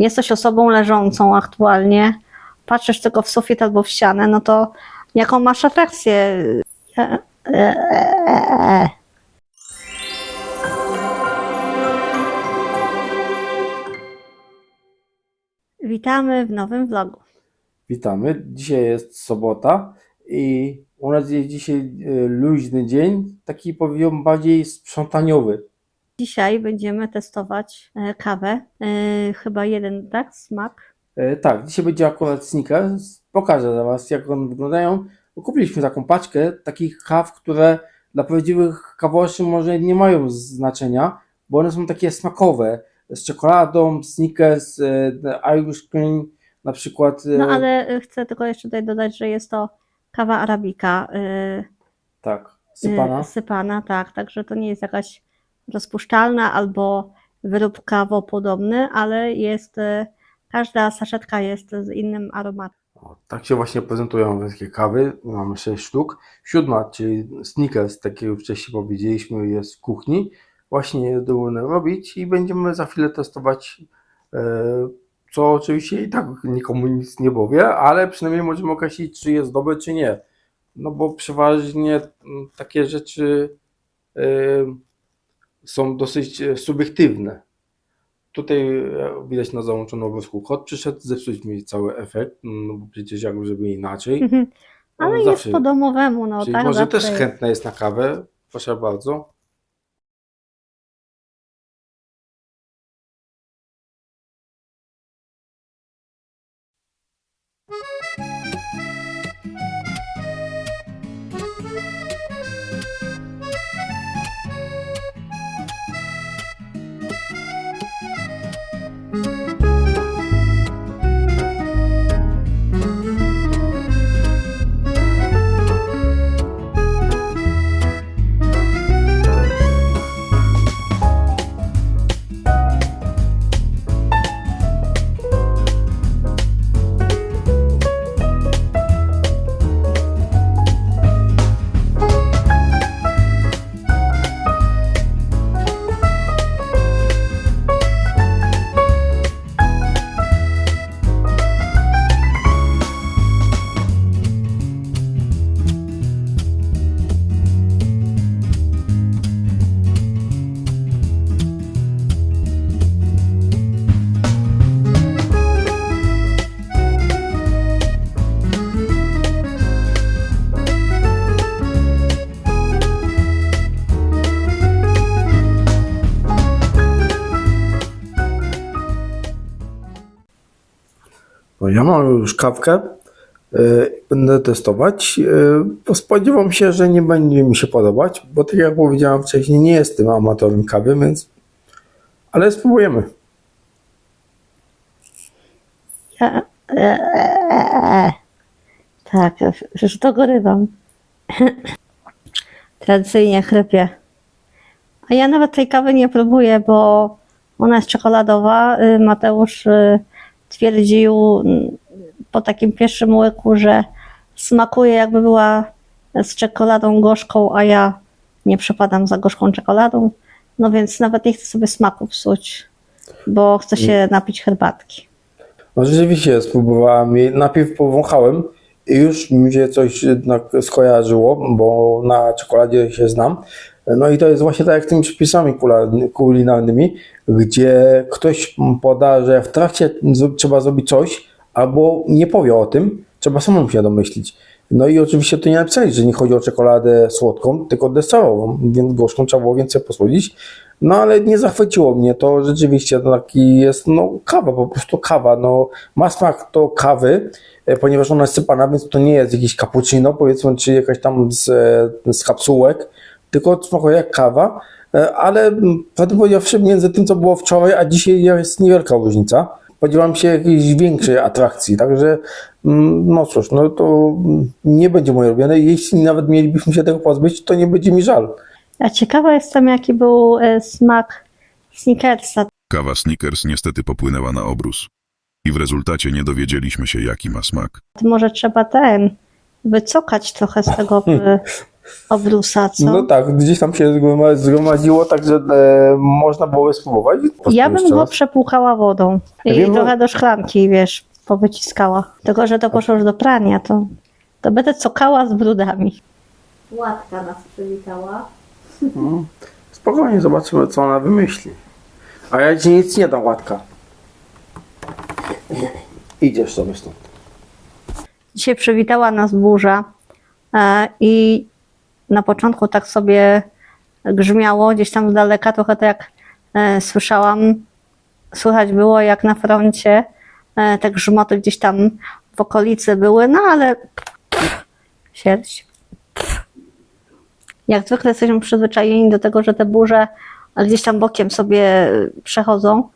jesteś osobą leżącą aktualnie, patrzysz tylko w sufit albo w ścianę, no to jaką masz atrakcję? E, e, e. Witamy w nowym vlogu. Witamy. Dzisiaj jest sobota i u nas jest dzisiaj luźny dzień, taki powiem bardziej sprzątaniowy. Dzisiaj będziemy testować e, kawę. E, Chyba jeden, tak? Smak. E, tak, dzisiaj będzie akurat sneakers. Pokażę za Was, jak one wyglądają. Kupiliśmy taką paczkę takich kaw, które dla prawdziwych kawoszy może nie mają znaczenia, bo one są takie smakowe. Z czekoladą, sneakers, Irish cream, na przykład. No ale chcę tylko jeszcze tutaj dodać, że jest to kawa arabika. Tak, sypana. sypana, tak, także to nie jest jakaś rozpuszczalna albo wyrób kawopodobny, ale jest, y, każda saszetka jest z innym aromatem. O, tak się właśnie prezentują węskie kawy. Mamy 6 sztuk. Siódma, czyli sneakers, tak jak już wcześniej powiedzieliśmy, jest w kuchni. Właśnie je będę robić i będziemy za chwilę testować, e, co oczywiście i tak nikomu nic nie powie, ale przynajmniej możemy określić, czy jest dobre, czy nie. No bo przeważnie takie rzeczy e, są dosyć e, subiektywne. Tutaj e, widać na załączonym obrazku kod przyszedł zepsuć mi cały efekt, no bo przecież jak żeby inaczej. Ale No, jest zawsze. po domowemu, no Czyli tak? może zawsze też chętna jest na kawę, proszę bardzo. Ja mam już kawkę, y, będę testować. y, Spodziewam się, że nie będzie mi się podobać, bo tak jak powiedziałem wcześniej, nie jestem amatorem kawy, więc ale spróbujemy. Ja, e, e, e. Tak, już dogorywam. Tradycyjnie chrypię. A ja nawet tej kawy nie próbuję, bo ona jest czekoladowa. Y, Mateusz twierdził po takim pierwszym łyku, że smakuje jakby była z czekoladą gorzką, a ja nie przepadam za gorzką czekoladą. No więc nawet nie chcę sobie smaku psuć, bo chcę się napić herbatki. No rzeczywiście spróbowałem jej, najpierw powąchałem i już mi się coś jednak skojarzyło, bo na czekoladzie się znam. No i to jest właśnie tak jak tymi przepisami kulinarnymi, gdzie ktoś poda, że w trakcie z- trzeba zrobić coś, albo nie powie o tym, trzeba samemu się domyślić. No i oczywiście tu nie napisali, że nie chodzi o czekoladę słodką, tylko deserową, więc gorzką trzeba było więcej posłodzić. No ale nie zachwyciło mnie to, rzeczywiście to taki jest, no kawa, po prostu kawa, no ma smak to kawy, e, ponieważ ona jest sypana, więc to nie jest jakiś cappuccino, powiedzmy, czy jakaś tam z, e, z kapsułek, tylko smakuje jak kawa, e, ale prawdę powiedziawszy, między tym, co było wczoraj, a dzisiaj jest niewielka różnica. Spodziewam się jakiejś większej atrakcji, także mm, no cóż, no to nie będzie moje ulubione. Jeśli nawet mielibyśmy się tego pozbyć, to nie będzie mi żal. Ja ciekawa jestem, jaki był e, smak Snickersa. Kawa Snickers niestety popłynęła na obrus. I w rezultacie nie dowiedzieliśmy się, jaki ma smak. Może trzeba ten wycokać trochę z tego. e, Obrusa, co? No tak, gdzieś tam się zgroma- zgromadziło, także e, można było spróbować. ja bym go raz. przepłukała wodą i wiem, trochę no- do szklanki, wiesz, powyciskała. Tylko, że to poszło już do prania, to, to będę cokała z brudami. Łatka nas przywitała. Spokojnie, zobaczymy, co ona wymyśli. A ja ci nic nie dam, Łatka. Idziesz sobie stąd. Dzisiaj przywitała nas burza e, i na początku tak sobie grzmiało gdzieś tam z daleka, trochę tak jak e, słyszałam, słychać było jak na froncie e, te grzmoty gdzieś tam w okolicy były, no ale sierść. Jak zwykle jesteśmy przyzwyczajeni do tego, że te burze gdzieś tam bokiem sobie przechodzą,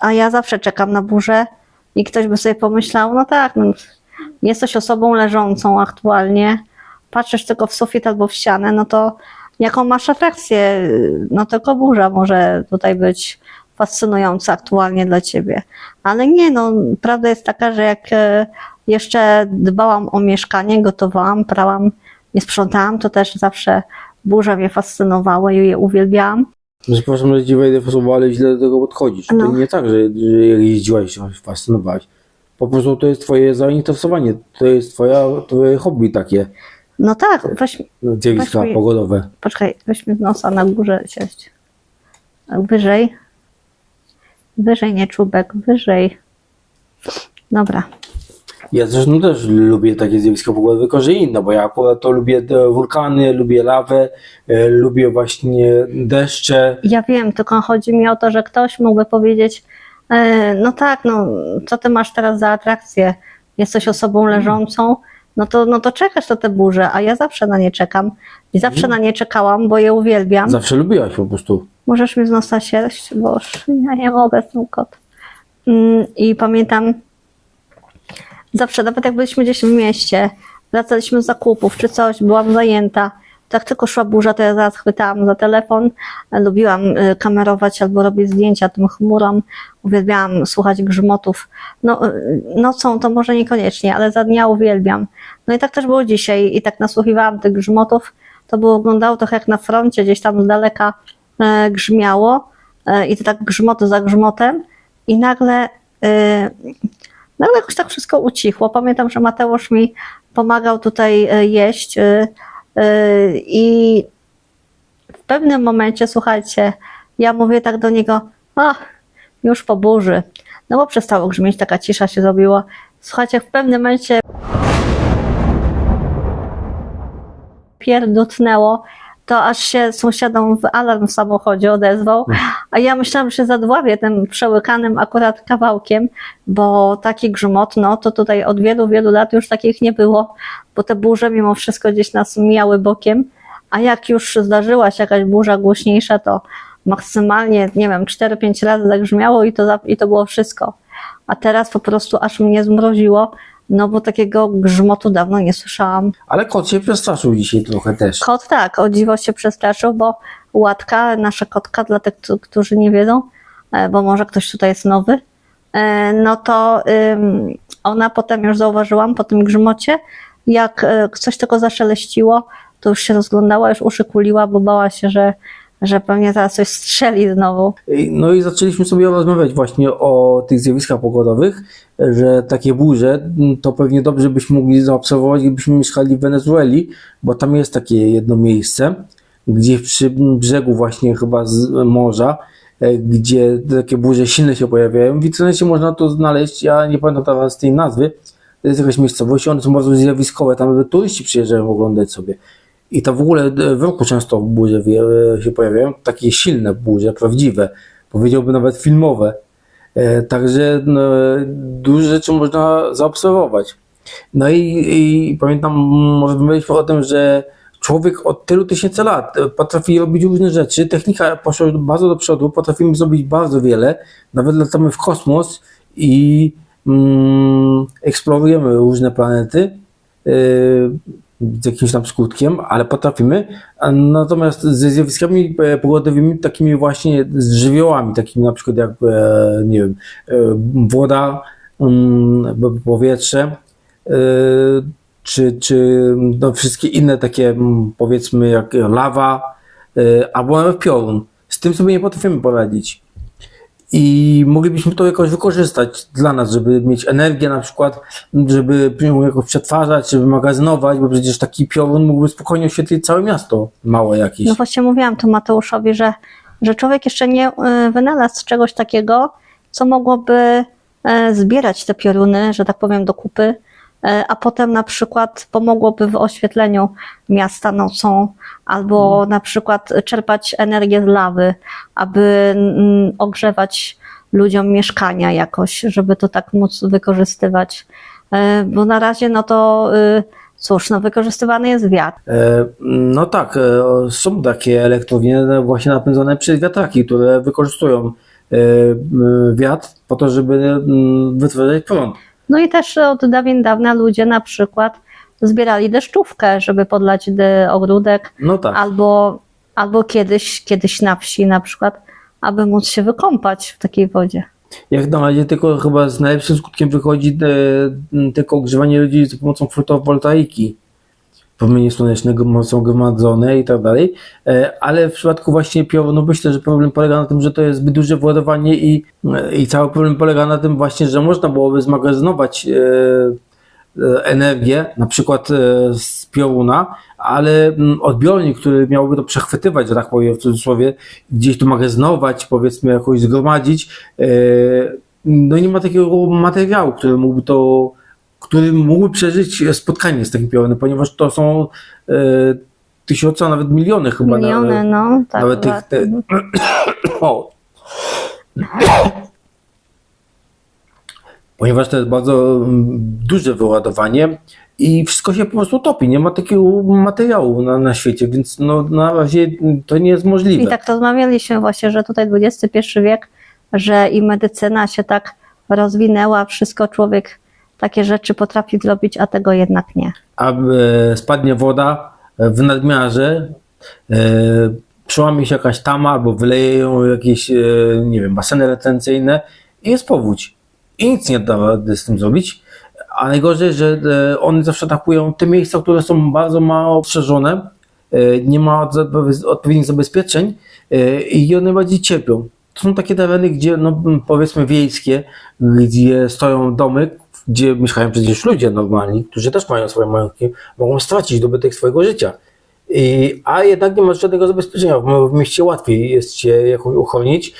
a ja zawsze czekam na burzę i ktoś by sobie pomyślał, no tak, no, jesteś osobą leżącą aktualnie, patrzysz tylko w sufit albo w ścianę, no to jaką masz atrakcję? No tylko burza może tutaj być fascynująca aktualnie dla ciebie. Ale nie, no prawda jest taka, że jak e, jeszcze dbałam o mieszkanie, gotowałam, prałam, nie sprzątałam, to też zawsze burze mnie fascynowały i je uwielbiałam. Przepraszam, że ci wejdę w ale źle do tego podchodzisz. No. To nie tak, że, że jak jeździłaś się fascynowałaś. Po prostu to jest twoje zainteresowanie, to jest twoja, twoje hobby takie, No tak, weź, no, zjawiska pogodowe. Poczekaj, weź mi z nosa na górze sieść. Wyżej. Wyżej, nie czubek, wyżej. Dobra. Ja zresztą też lubię takie zjawiska pogodowe, tylko że inne, bo ja akurat to lubię e, wulkany, lubię lawę, e, lubię właśnie deszcze. Ja wiem, tylko chodzi mi o to, że ktoś mógłby powiedzieć, e, no tak, no co ty masz teraz za atrakcję? Jesteś osobą leżącą, no to, no to czekasz na te burze, a ja zawsze na nie czekam. I zawsze na nie czekałam, bo je uwielbiam. Zawsze lubiłaś po prostu. Możesz mi z nosa sierść, bo już ja nie mogę z tym kot. Mm, I pamiętam, zawsze, nawet jak byliśmy gdzieś w mieście, wracaliśmy z zakupów czy coś, byłam zajęta, tak tylko szła burza, to ja zaraz chwytałam za telefon, lubiłam y, kamerować albo robić zdjęcia tym chmurom, uwielbiałam słuchać grzmotów. No, y, nocą to może niekoniecznie, ale za dnia uwielbiam. No i tak też było dzisiaj i tak nasłuchiwałam tych grzmotów, to było, wyglądało trochę jak na froncie, gdzieś tam z daleka e, grzmiało e, i to tak grzmoty za grzmotem i nagle, e, nagle jakoś tak wszystko ucichło. Pamiętam, że Mateusz mi pomagał tutaj jeść i w pewnym momencie, słuchajcie, ja mówię tak do niego, a już po burzy, no bo przestało grzmieć, taka cisza się zrobiła. Słuchajcie, w pewnym momencie pierdutnęło, to aż się sąsiadom w alarm w samochodzie odezwał, a ja myślałam, że się zadławię tym przełykanym akurat kawałkiem, bo taki grzmot, no to tutaj od wielu, wielu lat już takich nie było, bo te burze mimo wszystko gdzieś nas mijały bokiem, a jak już zdarzyła się jakaś burza głośniejsza, to maksymalnie, nie wiem, 4-5 razy zagrzmiało i to, i to było wszystko. A teraz po prostu aż mnie zmroziło, no bo takiego grzmotu dawno nie słyszałam. Ale kot się przestraszył dzisiaj trochę też. Kot tak, o dziwo się przestraszył, bo Łatka, nasza kotka, dla tych, któ- którzy nie wiedzą, e, bo może ktoś tutaj jest nowy, e, no to ona potem już zauważyłam po tym grzmocie, jak e, coś tylko zaszeleściło, to już się rozglądała, już uszy kuliła, bo bała się, że, że pewnie zaraz coś strzeli znowu. No i zaczęliśmy sobie rozmawiać właśnie o tych zjawiskach pogodowych, że takie burze m, to pewnie dobrze byśmy mogli zaobserwować, gdybyśmy mieszkali w Wenezueli, bo tam jest takie jedno miejsce, gdzie przy brzegu właśnie chyba z morza, e, gdzie takie burze silne się pojawiają. W internecie można to znaleźć, ja nie pamiętam teraz tej nazwy, to jest jakaś miejscowość, one są bardzo zjawiskowe, tam turyści przyjeżdżają oglądać sobie. I to w ogóle e, w roku często burze wie- się pojawiają, takie silne burze, prawdziwe, powiedziałbym nawet filmowe. E, Także no, dużo rzeczy można zaobserwować. No i, i pamiętam, mm, rozmawialiśmy o tym, że człowiek od tylu tysięcy lat e, potrafi robić różne rzeczy. Technika poszła bardzo do przodu, potrafimy zrobić bardzo wiele. Nawet latamy w kosmos i mm, eksplorujemy różne planety e, z jakimś tam skutkiem, ale potrafimy. Natomiast ze zjawiskami e, pogodowymi, takimi właśnie z żywiołami, takimi na przykład jak, e, nie wiem, e, woda, mm, powietrze, czy, czy no, wszystkie inne takie, mm, powiedzmy, jak lawa, albo nawet piorun. Z tym sobie nie potrafimy poradzić. I moglibyśmy to jakoś wykorzystać dla nas, żeby mieć energię na przykład, żeby ją jakoś przetwarzać, żeby magazynować, bo przecież taki piorun mógłby spokojnie oświetlić całe miasto małe jakieś. No właśnie mówiłam tu Mateuszowi, że, że człowiek jeszcze nie y, wynalazł czegoś takiego, co mogłoby e, zbierać te pioruny, że tak powiem, do kupy, e, a potem na przykład pomogłoby w oświetleniu miasta nocą, albo na przykład czerpać energię z lawy, aby ogrzewać ludziom mieszkania jakoś, żeby to tak móc wykorzystywać. E, Bo na razie, no to y, cóż, no wykorzystywany jest wiatr. E, No tak, e, są takie elektrownie właśnie napędzane przez wiatraki, które wykorzystują e, wiatr po to, żeby wytwarzać prąd. No i też od dawien dawna ludzie na przykład zbierali deszczówkę, żeby podlać de- ogródek, No tak. albo, albo kiedyś, kiedyś na wsi na przykład, aby móc się wykąpać w takiej wodzie. Jak na razie tylko chyba z najlepszym skutkiem wychodzi e, m, tylko ogrzewanie ludzi za pomocą fotowoltaiki. Promienie słonecznego mocą gromadzone i tak dalej. E, Ale w przypadku właśnie piorunu no myślę, że problem polega na tym, że to jest zbyt duże władowanie i, i cały problem polega na tym właśnie, że można byłoby zmagazynować e, e, energię, na przykład z pioruna, ale mm, odbiornik, który miałby to przechwytywać, że tak powiem w cudzysłowie, gdzieś to magazynować, powiedzmy jakoś zgromadzić, no nie ma takiego materiału, który mógłby to, który mógłby przeżyć spotkanie z takim piorunem, ponieważ to są e, tysiące, a nawet miliony chyba. Miliony, nawet, no tak. nawet tych, te, Mhm. o. Ponieważ to jest bardzo mm, duże wyładowanie i wszystko się po prostu topi. Nie ma takiego materiału na, na świecie, więc no, na razie to nie jest możliwe. I tak rozmawialiśmy właśnie, że tutaj XXI wiek, że i medycyna się tak rozwinęła, wszystko człowiek takie rzeczy potrafi zrobić, a tego jednak nie. A e, spadnie woda w nadmiarze, e, przełamie się jakaś tama albo wyleje ją jakieś, e, nie wiem, baseny retencyjne i jest powódź. I nic nie da z tym zrobić. A najgorzej, że one zawsze atakują te miejsca, które są bardzo mało strzeżone, e, nie ma odpowiednich zabezpieczeń i one bardziej cierpią. To są takie tereny, gdzie no, powiedzmy wiejskie, gdzie stoją domy, gdzie mieszkają przecież ludzie normalni, którzy też mają swoje majątki, mogą stracić dobytek swojego życia. I, a jednak nie ma żadnego zabezpieczenia. W, w mieście łatwiej jest się jakoś uchronić.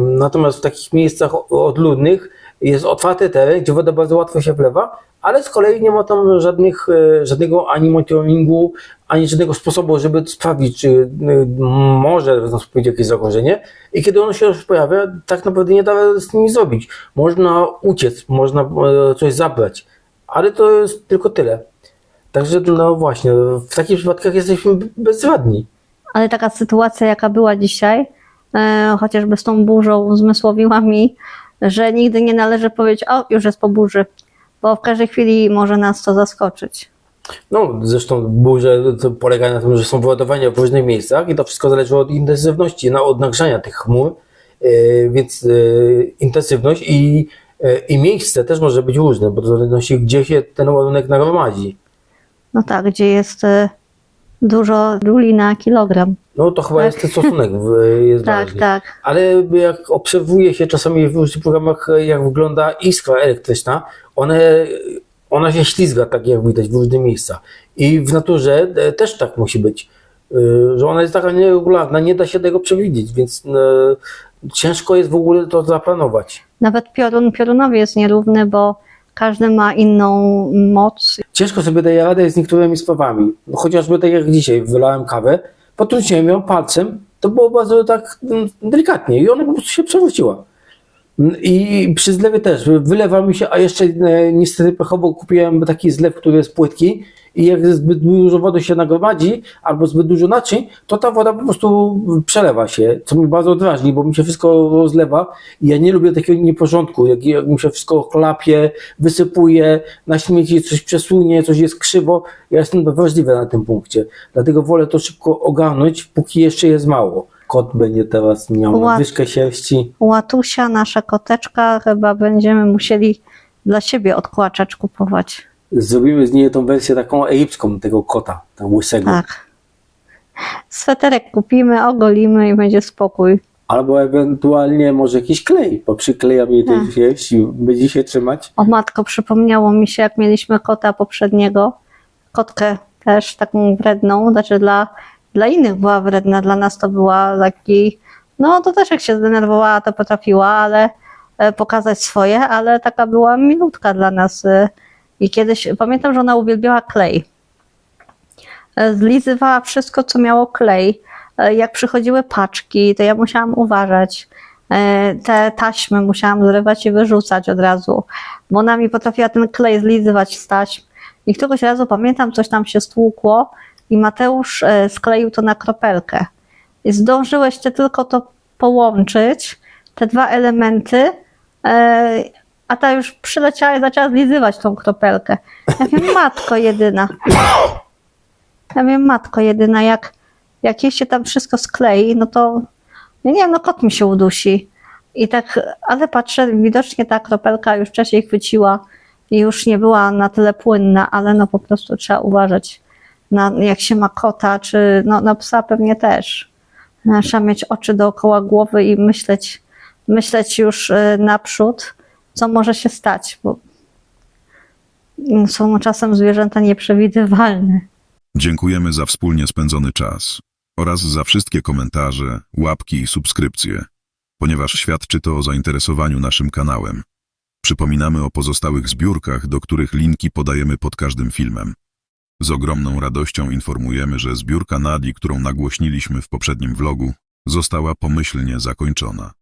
Natomiast w takich miejscach odludnych jest otwarty teren, gdzie woda bardzo łatwo się wlewa, ale z kolei nie ma tam żadnych, e, żadnego ani monitoringu, ani żadnego sposobu, żeby sprawdzić, czy y, może nastąpić jakieś zagrożenie. I kiedy ono się już pojawia, tak naprawdę nie da z tym nic zrobić. Można uciec, można e, coś zabrać, ale to jest tylko tyle. Także no właśnie, w takich przypadkach jesteśmy bezradni. Ale taka sytuacja, jaka była dzisiaj, e, chociażby z tą burzą, uzmysłowiła mi, że nigdy nie należy powiedzieć, o, już jest po burzy, bo w każdej chwili może nas to zaskoczyć. No, zresztą burze to polega na tym, że są wyładowania w różnych miejscach i to wszystko zależy od intensywności, no, od nagrzania tych chmur, yy, więc yy, intensywność i, yy, i miejsce też może być różne, bo to w zależności gdzie się ten ładunek nagromadzi. No tak, gdzie jest e, dużo ruli na kilogram. No to chyba jest ten stosunek jest Tak, ważny. tak. Ale jak obserwuje się czasami w różnych programach, jak wygląda iskra elektryczna, one, ona się ślizga, tak jak widać, w różnych miejscach. I w naturze e, też tak musi być, e, że ona jest taka nieregularna, nie da się tego przewidzieć, więc e, ciężko jest w ogóle to zaplanować. Nawet piorun piorunowi jest nierówny, bo każdy ma inną moc. Ciężko sobie daje radę z niektórymi sprawami. No, chociażby tak jak dzisiaj wylałem kawę, potrąciłem ją palcem, to było bardzo tak mm, delikatnie i ona po prostu się przewróciła. I przy zlewie też wylewa mi się, a jeszcze e, niestety pechowo kupiłem taki zlew, który jest płytki i jak zbyt dużo wody się nagromadzi albo zbyt dużo naczyń, to ta woda po prostu przelewa się, co mi bardzo drażni, bo mi się wszystko rozlewa i ja nie lubię takiego nieporządku, jak, jak mi się wszystko chlapie, wysypuje, na śmieci coś przesunie, coś jest krzywo. Ja jestem wrażliwy na tym punkcie, dlatego wolę to szybko ogarnąć, póki jeszcze jest mało. Kot będzie teraz miał nadwyżkę sierści. Łatusia, nasza koteczka, chyba będziemy musieli dla siebie odkłaczać kupować. zrobimy z niej tą wersję taką egipską tego kota, tam łysego. Tak. Sweterek kupimy, ogolimy i będzie spokój. Albo ewentualnie może jakiś klej, bo przyklejam jej Tak. też gdzieś i będzie się trzymać. O matko, przypomniało mi się, jak mieliśmy kota poprzedniego, kotkę też taką wredną, znaczy dla, dla innych była wredna, dla nas to była taki, no to też jak się zdenerwowała, to potrafiła, ale e, pokazać swoje, ale taka była milutka dla nas. e, I kiedyś, pamiętam, że ona uwielbiała klej. E, Zlizywała wszystko, co miało klej. Jak przychodziły paczki, to ja musiałam uważać. Te taśmy musiałam zrywać i wyrzucać od razu, bo ona mi potrafiła ten klej zlizywać z taśm. I któregoś razu pamiętam, coś tam się stłukło i Mateusz e, skleił to na kropelkę. I zdążyłeś ty tylko to połączyć, te dwa elementy, e, a ta już przyleciała i zaczęła zlizywać tą kropelkę. Ja wiem, matko jedyna. Ja wiem, matko jedyna, jak, jak jej się tam wszystko sklei, no to nie wiem, no kot mi się udusi. I tak, ale patrzę, widocznie ta kropelka już wcześniej chwyciła i już nie była na tyle płynna, ale no po prostu trzeba uważać, jak się ma kota, czy no, na psa pewnie też. No, Trzeba mieć oczy dookoła głowy i myśleć, myśleć już y, naprzód, co może się stać, bo są czasem zwierzęta nieprzewidywalne. Dziękujemy za wspólnie spędzony czas oraz za wszystkie komentarze, łapki i subskrypcje, ponieważ świadczy to o zainteresowaniu naszym kanałem. Przypominamy o pozostałych zbiórkach, do których linki podajemy pod każdym filmem. Z ogromną radością informujemy, że zbiórka Nadi, którą nagłośniliśmy w poprzednim vlogu, została pomyślnie zakończona.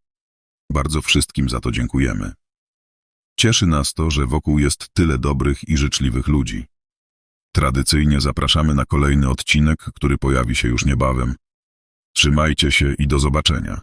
Bardzo wszystkim za to dziękujemy. Cieszy nas to, że wokół jest tyle dobrych i życzliwych ludzi. Tradycyjnie zapraszamy na kolejny odcinek, który pojawi się już niebawem. Trzymajcie się i do zobaczenia.